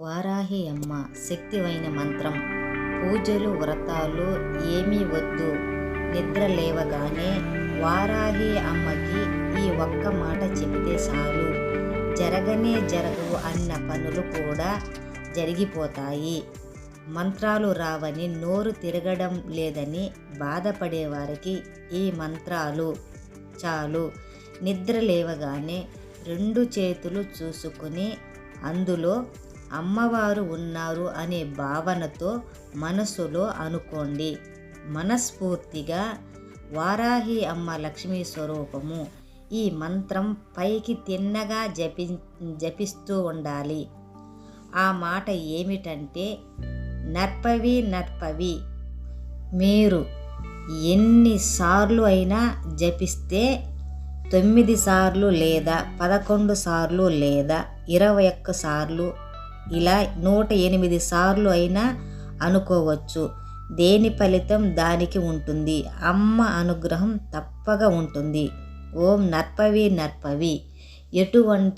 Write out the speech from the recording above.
వారాహి అమ్మ శక్తివైన మంత్రం. పూజలు వ్రతాలు ఏమీ వద్దు. నిద్ర లేవగానే వారాహి అమ్మకి ఈ ఒక్క మాట చెబితే చాలు. జరగనే జరగవు అన్న పనులు కూడా జరిగిపోతాయి. మంత్రాలు రావని నోరు తిరగడం లేదని బాధపడే వారికి ఈ మంత్రాలు చాలు. నిద్ర లేవగానే రెండు చేతులు చూసుకుని అందులో అమ్మవారు ఉన్నారు అనే భావనతో మనసులో అనుకోండి. మనస్ఫూర్తిగా వారాహి అమ్మ లక్ష్మీ స్వరూపము. ఈ మంత్రం పైకి తిన్నగా జపి జపిస్తూ ఉండాలి. ఆ మాట ఏమిటంటే నర్పవి నర్పవి మీరు ఎన్నిసార్లు అయినా జపిస్తే తొమ్మిది సార్లు లేదా పదకొండు సార్లు లేదా ఇరవై ఒక్క సార్లు ఇలా నూట ఎనిమిది సార్లు అయినా అనుకోవచ్చు. దేని ఫలితం దానికి ఉంటుంది? అమ్మ అనుగ్రహం తప్పగా ఉంటుంది. ఓం నర్పవి నర్పవి. ఎటువంటి